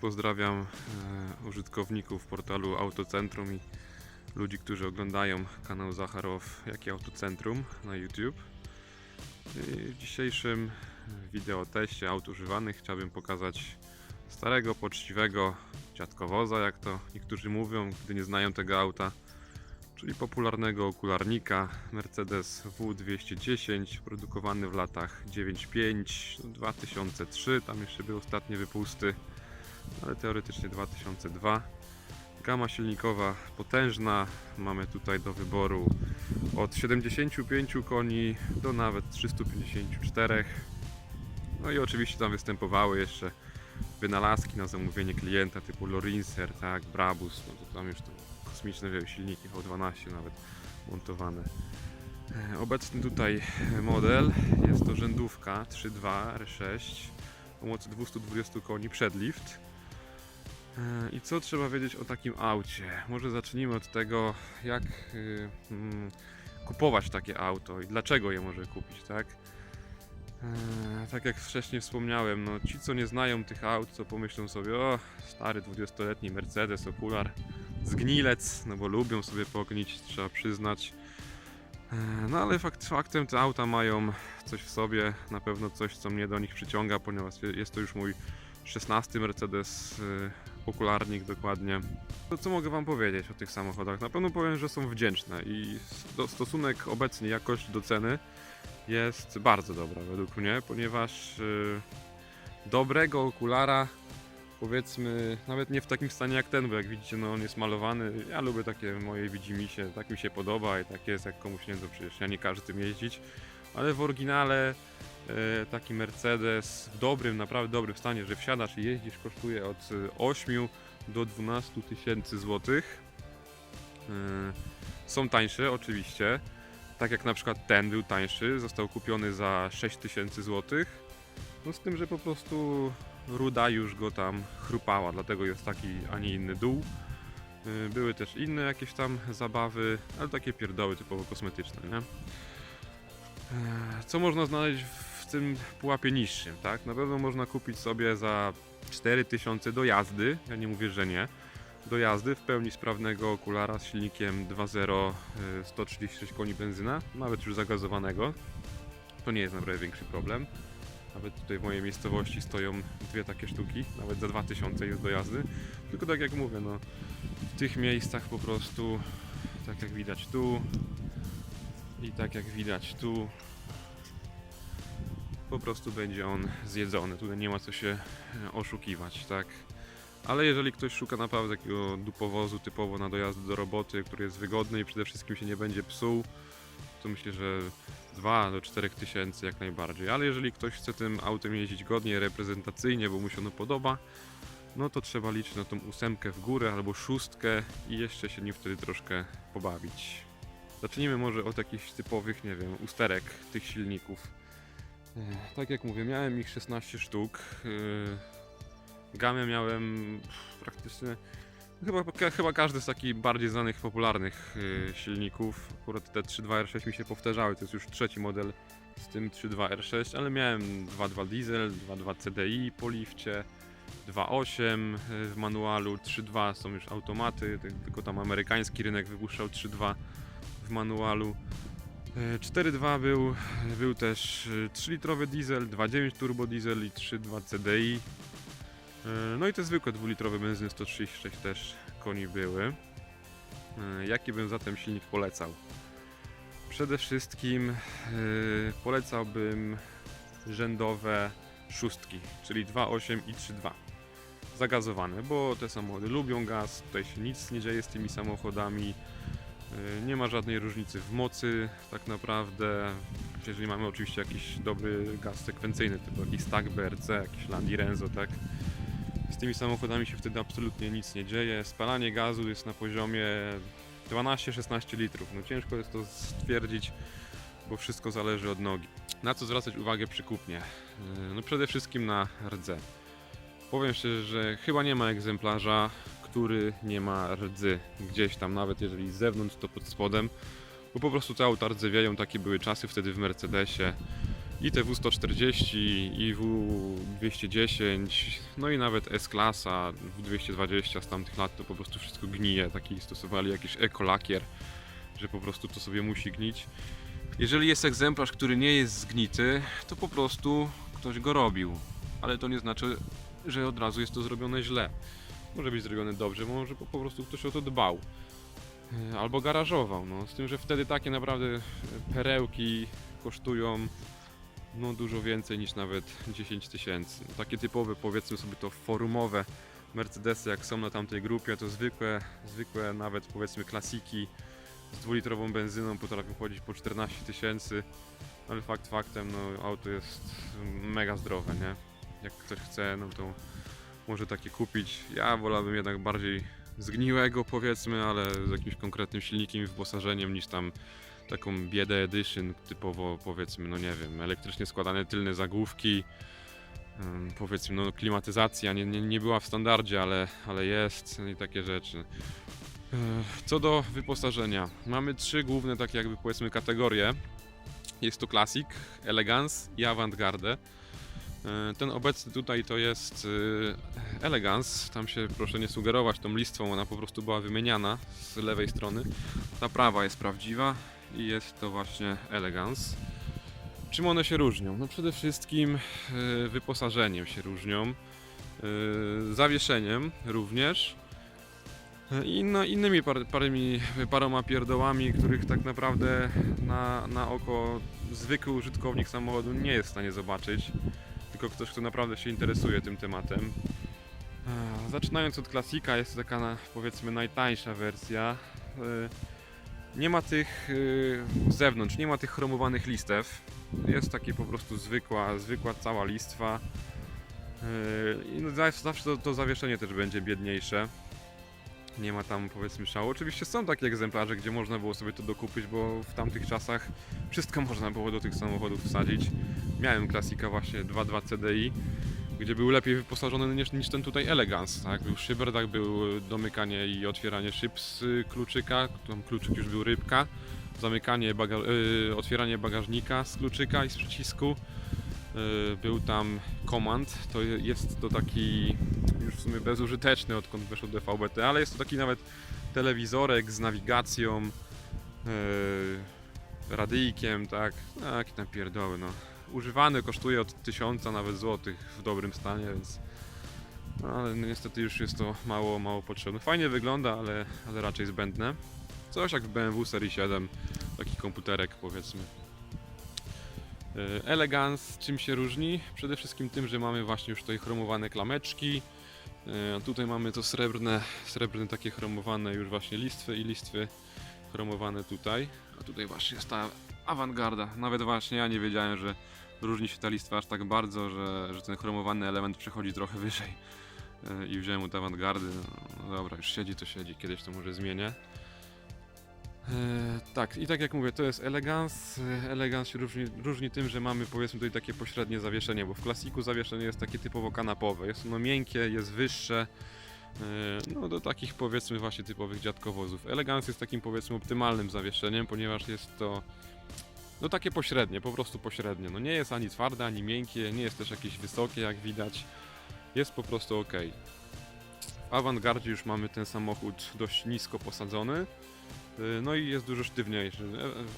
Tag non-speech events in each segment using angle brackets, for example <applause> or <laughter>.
pozdrawiam e, użytkowników portalu Autocentrum i ludzi, którzy oglądają kanał Zacharow, jak i Autocentrum na YouTube. I w dzisiejszym wideo teście aut używanych chciałbym pokazać starego, poczciwego dziadkowoza, jak to niektórzy mówią, gdy nie znają tego auta, czyli popularnego okularnika Mercedes W210, produkowany w latach 95, no 2003, tam jeszcze był ostatnie wypusty, ale teoretycznie 2002. Gama silnikowa potężna, mamy tutaj do wyboru od 75 koni do nawet 354. No i oczywiście tam występowały jeszcze wynalazki na zamówienie klienta typu Lorinser, tak, Brabus, no to tam już to kosmiczne silniki V12 nawet montowane. E, Obecny tutaj model jest to rzędówka 3.2 R6 o mocy 220 koni przedlift. E, I co trzeba wiedzieć o takim aucie? Może zacznijmy od tego, jak y, mm, kupować takie auto i dlaczego je może kupić, tak? E, Tak jak wcześniej wspomniałem, no ci co nie znają tych aut, to pomyślą sobie, o stary 20-letni Mercedes, okular, zgnilec, no bo lubią sobie pognić, trzeba przyznać. E, No ale fakt, faktem te auta mają coś w sobie, na pewno coś co mnie do nich przyciąga, ponieważ jest to już mój 16 Mercedes y, okularnik dokładnie. Co mogę wam powiedzieć o tych samochodach? Na pewno powiem, że są wdzięczne i sto- stosunek obecnie jakość do ceny jest bardzo dobra według mnie, ponieważ y, dobrego okulara powiedzmy nawet nie w takim stanie jak ten, bo jak widzicie no on jest malowany. Ja lubię takie moje widzimisię, tak mi się podoba i tak jest jak komuś nie to przecież ja nie każę tym jeździć, ale w oryginale taki Mercedes w dobrym, naprawdę dobrym stanie, że wsiadasz i jeździsz kosztuje od y, 8 do 12 tysięcy złotych. E, Są tańsze oczywiście, tak jak na przykład ten był tańszy, został kupiony za 6000 tysięcy złotych. No z tym, że po prostu ruda już go tam chrupała, dlatego jest taki, a nie inny dół. Były też inne jakieś tam zabawy, ale takie pierdoły typowo kosmetyczne, nie? E, Co można znaleźć w tym pułapie niższym, tak? Na pewno można kupić sobie za 4000 do jazdy, ja nie mówię, że nie, do jazdy w pełni sprawnego okulara z silnikiem 2.0 y, 136 koni benzyna, nawet już zagazowanego. To nie jest naprawdę większy problem. Nawet tutaj w mojej miejscowości stoją dwie takie sztuki, nawet za 2000 jest do jazdy. Tylko tak jak mówię, no w tych miejscach po prostu, tak jak widać tu i tak jak widać tu, po prostu będzie on zjedzony. Tutaj nie ma co się e, oszukiwać, tak? Ale jeżeli ktoś szuka naprawdę takiego dupowozu typowo na dojazdy do roboty, który jest wygodny i przede wszystkim się nie będzie psuł, to myślę, że 2 do 4 tysięcy jak najbardziej. Ale jeżeli ktoś chce tym autem jeździć godnie, reprezentacyjnie, bo mu się ono podoba, no to trzeba liczyć na tą ósemkę w górę albo szóstkę i jeszcze się nim wtedy troszkę pobawić. Zacznijmy może od jakichś typowych, nie wiem, usterek tych silników. Tak jak mówię, miałem ich 16 sztuk. e, Gamę miałem praktycznie. Chyba, chyba każdy z takich bardziej znanych, popularnych y, silników. Akurat te 3.2 R6 mi się powtarzały, to jest już trzeci model z tym 3.2 R6, ale miałem 2.2 diesel, 2.2 CDI po lifcie, 2.8 y, w manualu, 3.2 są już automaty, ty- tylko tam amerykański rynek wypuszczał 3.2 w manualu. Y, 4.2 był, był też y, 3-litrowy diesel, 2.9 turbo diesel i 3.2 CDI. E, No i te zwykłe dwulitrowe benzyny 136 też koni były. E, Jaki bym zatem silnik polecał? Przede wszystkim e, polecałbym rzędowe szóstki, czyli 2.8 i 3.2. Zagazowane, bo te samochody lubią gaz, tutaj się nic nie dzieje z tymi samochodami. E, Nie ma żadnej różnicy w mocy tak naprawdę. Jeżeli mamy oczywiście jakiś dobry gaz sekwencyjny, typu jakiś Stack BRC, jakiś Landi Renzo, tak? Z tymi samochodami się wtedy absolutnie nic nie dzieje. Spalanie gazu jest na poziomie 12-16 litrów. No ciężko jest to stwierdzić, bo wszystko zależy od nogi. Na co zwracać uwagę przy kupnie? Yy, No przede wszystkim na rdze. Powiem szczerze, że chyba nie ma egzemplarza, który nie ma rdzy gdzieś tam, nawet jeżeli z zewnątrz, to pod spodem, bo po prostu te auta rdzewieją, takie były czasy wtedy w Mercedesie. i TW140, i W210, no i nawet S-klasa, W220 z tamtych lat to po prostu wszystko gnije. Taki stosowali jakiś ekolakier, że po prostu to sobie musi gnić. Jeżeli jest egzemplarz, który nie jest zgnity, to po prostu ktoś go robił. Ale to nie znaczy, że od razu jest to zrobione źle. Może być zrobione dobrze, może po prostu ktoś o to dbał. E, Albo garażował. No. Z tym, że wtedy takie naprawdę perełki kosztują no, dużo więcej niż nawet 10 tysięcy. Takie typowe, powiedzmy sobie to forumowe Mercedesy, jak są na tamtej grupie, to zwykłe, zwykłe nawet powiedzmy klasiki z dwulitrową benzyną potrafią chodzić po 14 tysięcy, ale fakt faktem, no auto jest mega zdrowe, nie? Jak ktoś chce, no to może takie kupić. Ja wolałbym jednak bardziej zgniłego powiedzmy, ale z jakimś konkretnym silnikiem i wyposażeniem niż tam taką biedę edition typowo powiedzmy, no nie wiem, elektrycznie składane tylne zagłówki, powiedzmy, no klimatyzacja nie, nie, nie była w standardzie, ale, ale jest i takie rzeczy. Co do wyposażenia, mamy trzy główne takie jakby powiedzmy kategorie. Jest to Classic, Elegance i Avantgarde. E, Ten obecny tutaj to jest e, Elegance. Tam się proszę nie sugerować tą listwą, ona po prostu była wymieniana z lewej strony. Ta prawa jest prawdziwa i jest to właśnie Elegance. Czym one się różnią? No przede wszystkim e, wyposażeniem się różnią, zawieszeniem również i no, innymi par, parymi, paroma pierdołami, których tak naprawdę na, na oko zwykły użytkownik samochodu nie jest w stanie zobaczyć ktoś, kto naprawdę się interesuje tym tematem. Eee, Zaczynając od klasika, jest to taka powiedzmy najtańsza wersja. Eee, Nie ma tych eee, z zewnątrz, nie ma tych chromowanych listew. Jest takie po prostu zwykła, zwykła cała listwa. I no zawsze to zawieszenie też będzie biedniejsze. Nie ma tam powiedzmy szału. Oczywiście są takie egzemplarze, gdzie można było sobie to dokupić, bo w tamtych czasach wszystko <laughs> można było do tych samochodów wsadzić. Miałem klasika właśnie 2.2 CDI, gdzie był lepiej wyposażony niż, niż ten tutaj Elegance. Tak? Był szyberdach, był domykanie i otwieranie szyb z y, kluczyka, tam kluczyk już był rybka, zamykanie, baga y, otwieranie bagażnika z kluczyka i z przycisku. Y, Był tam komand, to je- jest to taki już w sumie bezużyteczny odkąd weszło DVB-T, ale jest to taki nawet telewizorek z nawigacją, yy, radyjkiem, tak, takie tam pierdoły, no. Używany kosztuje od 1000 nawet złotych w dobrym stanie, więc no, ale no, niestety już jest to mało, mało potrzebne. Fajnie wygląda, ale, ale raczej zbędne. Coś jak w BMW serii 7, taki komputerek powiedzmy. Yy, Elegance czym się różni? Przede wszystkim tym, że mamy właśnie już tutaj chromowane klameczki, E, Tutaj mamy to srebrne, srebrne takie chromowane już właśnie listwy i listwy chromowane tutaj. A tutaj właśnie jest ta awangarda. Nawet właśnie ja nie wiedziałem, że różni się ta listwa aż tak bardzo, że, że ten chromowany element przechodzi trochę wyżej. E, I wziąłem od awangardy. No dobra, już siedzi to siedzi, kiedyś to może zmienię. E, tak, i tak jak mówię, to jest elegans. E, Elegans się różni, różni tym, że mamy powiedzmy tutaj takie pośrednie zawieszenie, bo w klasiku zawieszenie jest takie typowo kanapowe. Jest ono miękkie, jest wyższe. e, No do takich powiedzmy właśnie typowych dziadkowozów. Elegans jest takim powiedzmy optymalnym zawieszeniem, ponieważ jest to no takie pośrednie, po prostu pośrednie. No nie jest ani twarde, ani miękkie, nie jest też jakieś wysokie jak widać. Jest po prostu ok. W awangardzie już mamy ten samochód dość nisko posadzony. Y, No i jest dużo sztywniejszy.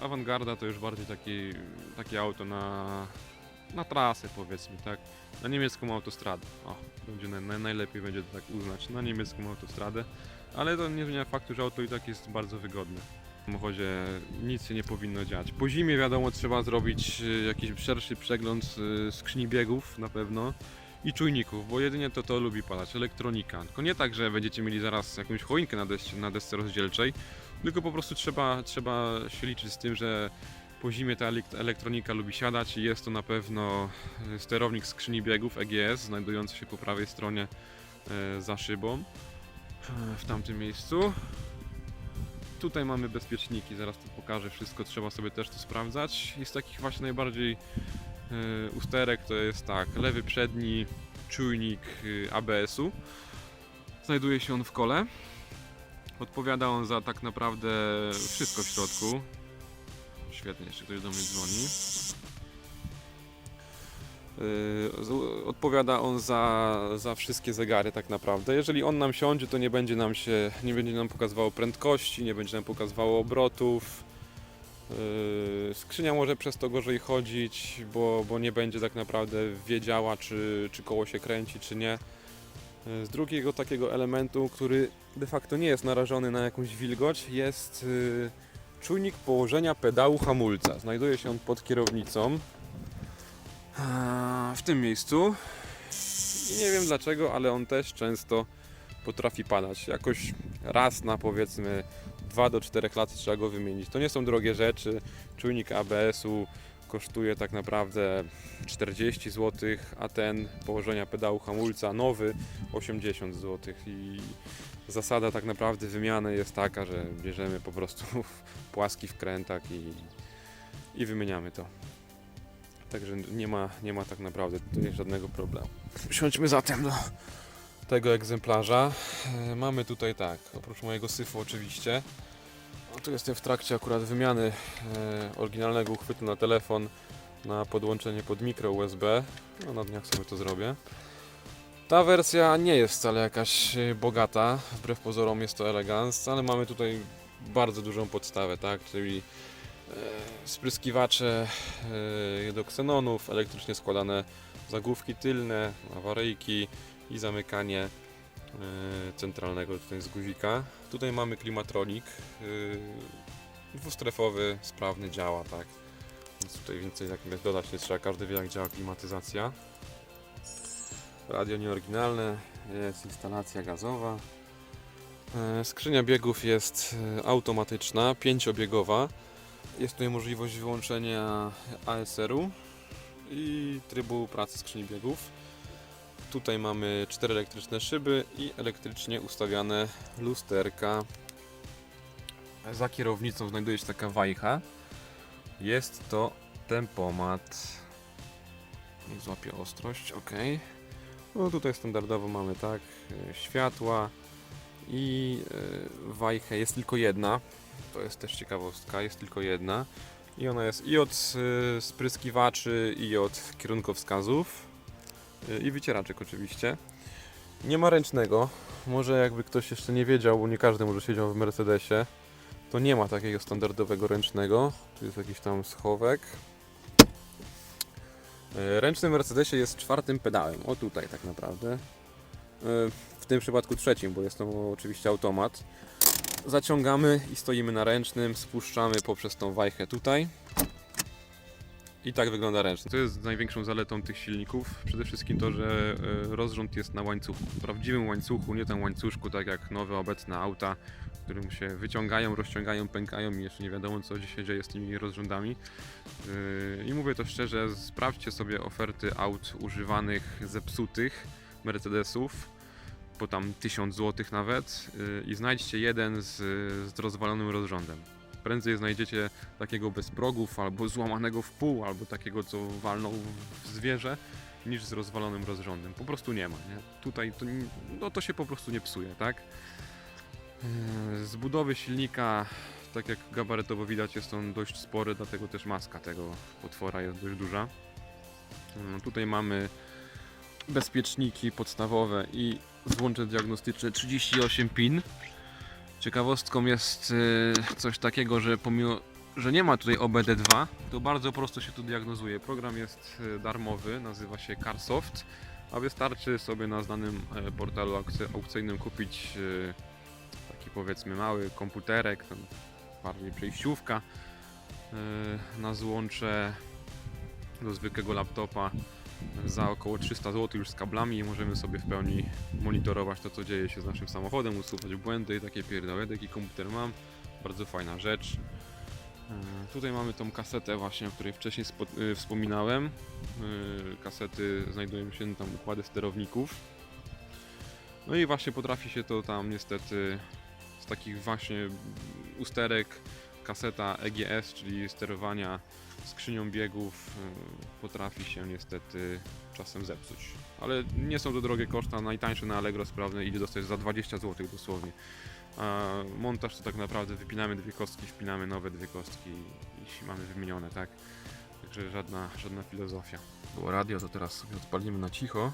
E- Awangarda to już bardziej taki, takie auto na, na trasę powiedzmy, tak? Na niemiecką autostradę. O, będzie na, na, najlepiej będzie to tak uznać. Na niemiecką autostradę. Ale to nie zmienia faktu, że auto i tak jest bardzo wygodne. W samochodzie nic się nie powinno dziać. Po zimie wiadomo trzeba zrobić y, jakiś szerszy przegląd y, skrzyni biegów na pewno i czujników, bo jedynie to to lubi palać, elektronika. Tylko nie tak, że będziecie mieli zaraz jakąś choinkę na, desce, na desce rozdzielczej, tylko po prostu trzeba, trzeba się liczyć z tym, że po zimie ta elek- elektronika lubi siadać i jest to na pewno e, sterownik skrzyni biegów EGS, znajdujący się po prawej stronie e, za szybą e, w tamtym miejscu. Tutaj mamy bezpieczniki, zaraz tu pokażę wszystko, trzeba sobie też to sprawdzać. I z takich właśnie najbardziej usterek to jest tak, lewy przedni czujnik ABS-u. Znajduje się on w kole. Odpowiada on za tak naprawdę wszystko w środku. Świetnie, jeszcze ktoś do mnie dzwoni. Yy, Odpowiada on za, za wszystkie zegary tak naprawdę. Jeżeli on nam siądzie, to nie będzie nam się, nie będzie nam pokazywało prędkości, nie będzie nam pokazywało obrotów. Yy, Skrzynia może przez to gorzej chodzić, bo, bo nie będzie tak naprawdę wiedziała, czy, czy koło się kręci, czy nie. Yy, Z drugiego takiego elementu, który de facto nie jest narażony na jakąś wilgoć, jest yy, czujnik położenia pedału hamulca. Znajduje się on pod kierownicą. W tym miejscu. I nie wiem dlaczego, ale on też często potrafi padać. Jakoś raz na powiedzmy 2 do 4 lat trzeba go wymienić. To nie są drogie rzeczy. Czujnik ABS-u kosztuje tak naprawdę 40 zł, a ten położenia pedału hamulca nowy 80 zł. I zasada tak naprawdę wymiany jest taka, że bierzemy po prostu płaski wkrętak i, i wymieniamy to. Także nie ma, nie ma tak naprawdę tutaj żadnego problemu. Siądźmy zatem do tego egzemplarza. E, Mamy tutaj tak, oprócz mojego syfu oczywiście. No, tu jestem w trakcie akurat wymiany e, oryginalnego uchwytu na telefon na podłączenie pod mikro USB. No, na dniach sobie to zrobię. Ta wersja nie jest wcale jakaś e, bogata, wbrew pozorom jest to elegans, ale mamy tutaj bardzo dużą podstawę, tak? Czyli e, spryskiwacze do ksenonów, elektrycznie składane zagłówki tylne, awaryjki i zamykanie centralnego tutaj z guzika. Tutaj mamy klimatronik e, dwustrefowy, sprawny, działa, tak. Więc tutaj więcej jak dodać nie trzeba, każdy wie jak działa klimatyzacja. Radio nieoryginalne, jest instalacja gazowa. E, Skrzynia biegów jest e, automatyczna, pięciobiegowa. Jest tutaj możliwość wyłączenia ASR-u i trybu pracy skrzyni biegów. Tutaj mamy cztery elektryczne szyby i elektrycznie ustawiane lusterka. Za kierownicą znajduje się taka wajcha. Jest to tempomat. Niech złapie ostrość, ok. No tutaj standardowo mamy tak, e, światła i e, wajchę jest tylko jedna. To jest też ciekawostka, jest tylko jedna. I ona jest i od y, spryskiwaczy, i od kierunkowskazów, i wycieraczek oczywiście. Nie ma ręcznego. Może jakby ktoś jeszcze nie wiedział, bo nie każdy może siedział w Mercedesie, to nie ma takiego standardowego ręcznego. Tu jest jakiś tam schowek. Y, Ręczny w Mercedesie jest czwartym pedałem. O tutaj tak naprawdę. Y, W tym przypadku trzecim, bo jest to oczywiście automat zaciągamy i stoimy na ręcznym, spuszczamy poprzez tą wajchę tutaj. I tak wygląda ręczny. To jest największą zaletą tych silników. Przede wszystkim to, że e, rozrząd jest na łańcuchu. Prawdziwym łańcuchu, nie tym łańcuszku, tak jak nowe obecne auta, którym się wyciągają, rozciągają, pękają i jeszcze nie wiadomo co się dzieje z tymi rozrządami. Yy, I mówię to szczerze, sprawdźcie sobie oferty aut używanych, zepsutych Mercedesów po tam 1000 zł nawet yy, i znajdźcie jeden z, z rozwalonym rozrządem. Prędzej znajdziecie takiego bez progów, albo złamanego w pół, albo takiego, co walnął w zwierzę, niż z rozwalonym rozrządem. Po prostu nie ma. Nie? Tutaj to, no to się po prostu nie psuje, tak? Yy, Z budowy silnika, tak jak gabarytowo widać, jest on dość spory, dlatego też maska tego potwora jest dość duża. Yy, Tutaj mamy bezpieczniki podstawowe i złącze diagnostyczne 38 pin. Ciekawostką jest y, coś takiego, że pomimo, że nie ma tutaj OBD2, to bardzo prosto się tu diagnozuje. Program jest y, darmowy, nazywa się CarSoft, a wystarczy sobie na znanym e, portalu aukcy- aukcyjnym kupić y, taki powiedzmy mały komputerek, bardziej przejściówka na złącze do zwykłego laptopa za około 300 zł już z kablami i możemy sobie w pełni monitorować to, co dzieje się z naszym samochodem, usuwać błędy i takie pierdoły. Taki komputer mam, bardzo fajna rzecz. E, Tutaj mamy tą kasetę właśnie, o której wcześniej y, wspominałem. Y, kasety znajdują się tam układy sterowników. No i właśnie potrafi się to tam niestety z takich właśnie usterek kaseta EGS, czyli sterowania skrzynią biegów y, potrafi się niestety czasem zepsuć. Ale nie są to drogie koszta, najtańsze na Allegro sprawne idzie dostać za 20 zł dosłownie. A montaż to tak naprawdę wypinamy dwie kostki, wpinamy nowe dwie kostki i mamy wymienione, tak? Także żadna, żadna filozofia. Było radio, to teraz sobie odpalimy na cicho.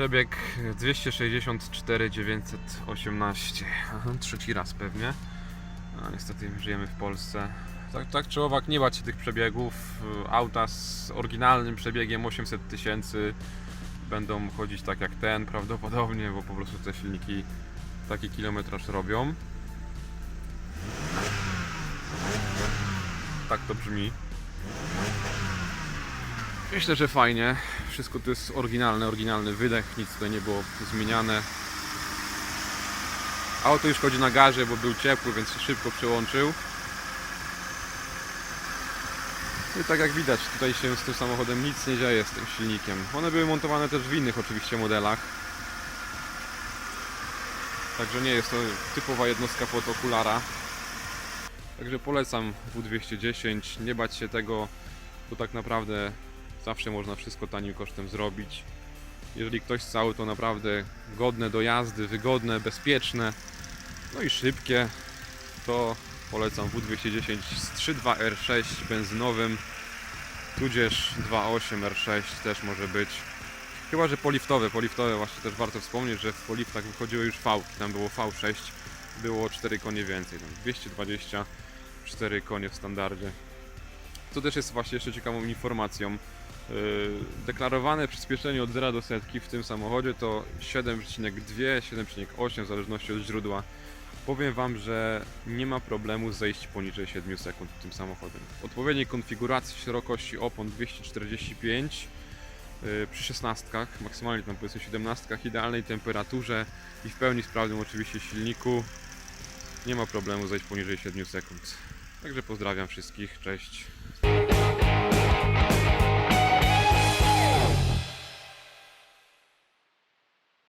Przebieg 264 918. Aha, Trzeci raz pewnie. A niestety żyjemy w Polsce. Tak, tak czy owak, nie bać się tych przebiegów. Auta z oryginalnym przebiegiem 800 tysięcy będą chodzić tak jak ten prawdopodobnie, bo po prostu te silniki taki kilometraż robią. Tak to brzmi. Myślę, że fajnie. Wszystko to jest oryginalne, oryginalny wydech, nic tutaj nie było zmieniane. Auto już chodzi na gazie, bo był ciepły, więc szybko przełączył. I tak jak widać, tutaj się z tym samochodem nic nie dzieje z tym silnikiem. One były montowane też w innych oczywiście modelach. Także nie jest to typowa jednostka pod okulara. Także polecam W210, nie bać się tego, bo tak naprawdę zawsze można wszystko tanim kosztem zrobić. Jeżeli ktoś chce auto naprawdę godne do jazdy, wygodne, bezpieczne, no i szybkie, to polecam W210 z 3.2 R6 benzynowym, tudzież 2.8 R6 też może być. Chyba, że poliftowe, poliftowe właśnie też warto wspomnieć, że w poliftach wychodziły już V, tam było V6, było 4 konie więcej, tam 224 konie w standardzie. Co też jest właśnie jeszcze ciekawą informacją. Yy, Deklarowane przyspieszenie od 0 do setki w tym samochodzie to 7,2, 7,8 w zależności od źródła. Powiem Wam, że nie ma problemu zejść poniżej 7 sekund tym samochodem. W odpowiedniej konfiguracji szerokości opon 245 yy, przy 16, maksymalnie tam powiedzmy 17, idealnej temperaturze i w pełni sprawnym oczywiście silniku nie ma problemu zejść poniżej 7 sekund. Także pozdrawiam wszystkich, cześć.